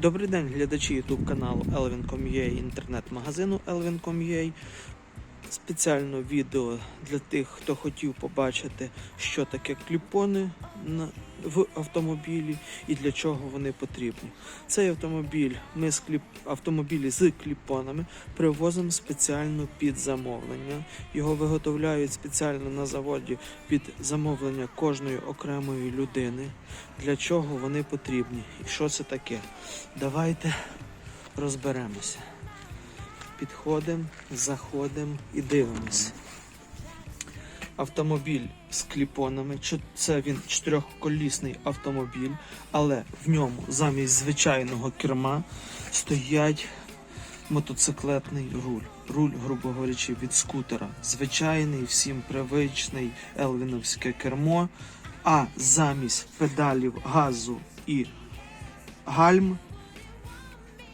Добрий день, глядачі YouTube каналу Elvin.com.ua інтернет-магазину Elvin.com.ua. Спеціально відео для тих, хто хотів побачити, що таке кліпони в автомобілі і для чого вони потрібні. Цей автомобіль, ми з кліп, автомобілі з кліпонами привозимо спеціально під замовлення. Його виготовляють спеціально на заводі під замовлення кожної окремої людини. Для чого вони потрібні і що це таке? Давайте розберемося. Підходимо, заходимо і дивимося. Автомобіль з кліпонами. Це він чотирьохколісний автомобіль, але в ньому замість звичайного керма стоять мотоциклетний руль. Руль, грубо говорячи, від скутера. Звичайний, всім привичний елвіновське кермо. А замість педалів газу і гальм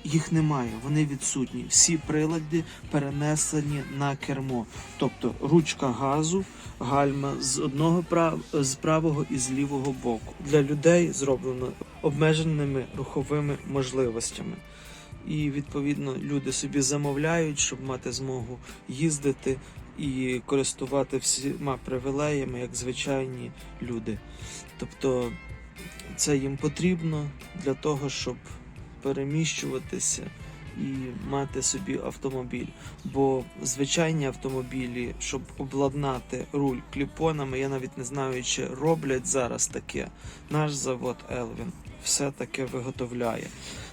їх немає, вони відсутні. Всі прилади перенесені на кермо. Тобто ручка газу, гальма з одного прав... з правого і з лівого боку. Для людей зроблено обмеженими руховими можливостями. І відповідно люди собі замовляють, щоб мати змогу їздити і користувати всіма привілеями, як звичайні люди. Тобто це їм потрібно для того, щоб переміщуватися і мати собі автомобіль. Бо звичайні автомобілі, щоб обладнати руль кліпонами, я навіть не знаю, чи роблять зараз таке. Наш завод Елвін все таке виготовляє.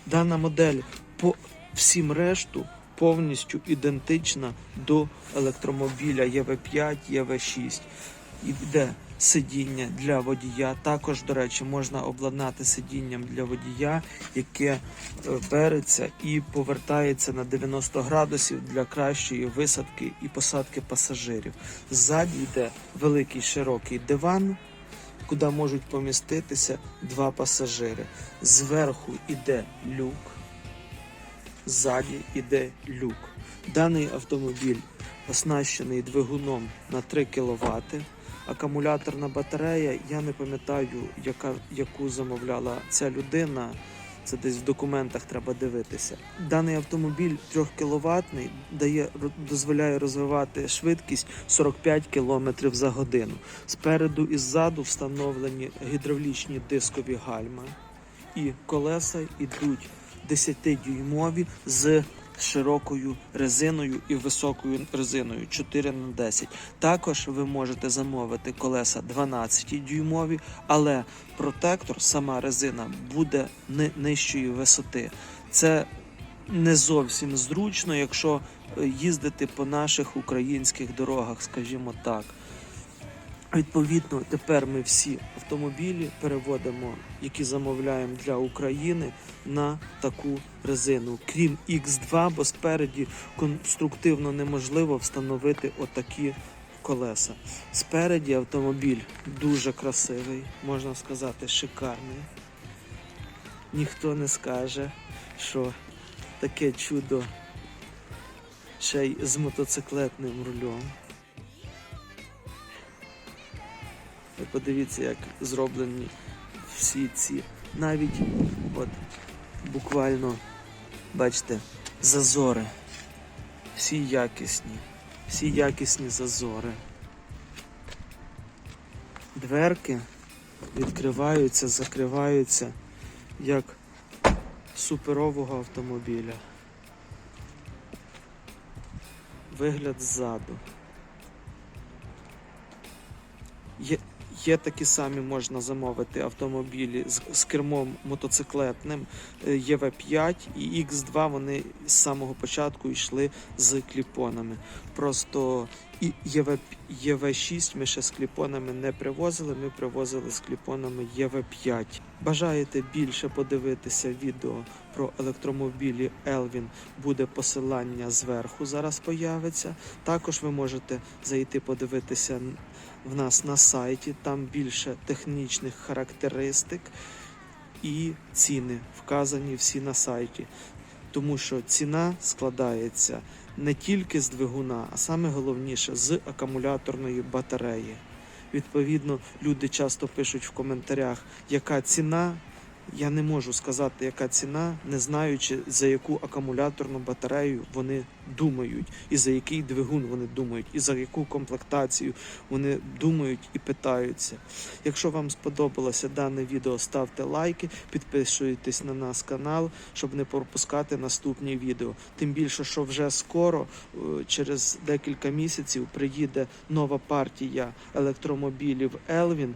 Дана модель по всім решту повністю ідентична до електромобіля ЄВ5, ЄВ6. Іде сидіння для водія. Також, до речі, можна обладнати сидінням для водія, яке е, береться і повертається на 90 градусів для кращої висадки і посадки пасажирів. Ззаді йде великий широкий диван, куди можуть поміститися два пасажири. Зверху йде люк, ззаді йде люк. Даний автомобіль оснащений двигуном на 3 кВт. Акумуляторна батарея, я не пам'ятаю, яка, яку замовляла ця людина. Це десь в документах треба дивитися. Даний автомобіль 3 кВт дає дозволяє розвивати швидкість 45 км за годину. Спереду і ззаду встановлені гідравлічні дискові гальма, і колеса йдуть 10-дюймові з широкою резиною і високою резиною 4 на 10. Також ви можете замовити колеса 12-дюймові, але протектор, сама резина, буде ни- нижчої висоти. Це не зовсім зручно, якщо е, їздити по наших українських дорогах, скажімо так. Відповідно, тепер ми всі автомобілі переводимо, які замовляємо для України, на таку резину. Крім X2, бо спереді конструктивно неможливо встановити отакі колеса. Спереді автомобіль дуже красивий, можна сказати, шикарний. Ніхто не скаже, що таке чудо ще й з мотоциклетним рулем. Ви подивіться, як зроблені всі ці. Навіть от буквально, бачите, зазори. Всі якісні. Всі якісні зазори. Дверки відкриваються, закриваються як суперового автомобіля. Вигляд ззаду. Є, є такі самі можна замовити автомобілі з, з кермом мотоциклетним е, ЄВ5 і X2 вони з самого початку йшли з кліпонами. Просто і ЄВ, ЄВ6 ми ще з кліпонами не привозили, ми привозили з кліпонами ЄВ5. Бажаєте більше подивитися відео про електромобілі Elvin, буде посилання зверху зараз появиться. Також ви можете зайти подивитися в нас на сайті, там більше технічних характеристик і ціни вказані всі на сайті. Тому що ціна складається не тільки з двигуна, а саме головніше з акумуляторної батареї. Відповідно, люди часто пишуть в коментарях, яка ціна Я не можу сказати, яка ціна, не знаючи за яку акумуляторну батарею вони думають, і за який двигун вони думають, і за яку комплектацію вони думають і питаються. Якщо вам сподобалося дане відео, ставте лайки, підписуйтесь на наш канал, щоб не пропускати наступні відео. Тим більше, що вже скоро, е, через декілька місяців, приїде нова партія електромобілів Елвін.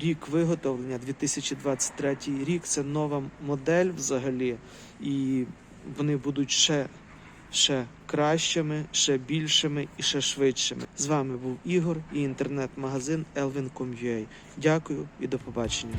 Рік виготовлення 2023 рік. Це нова модель взагалі, і вони будуть ще, ще кращими, ще більшими і ще швидшими. З вами був Ігор і інтернет-магазин Elvin.com.ua. Дякую і до побачення.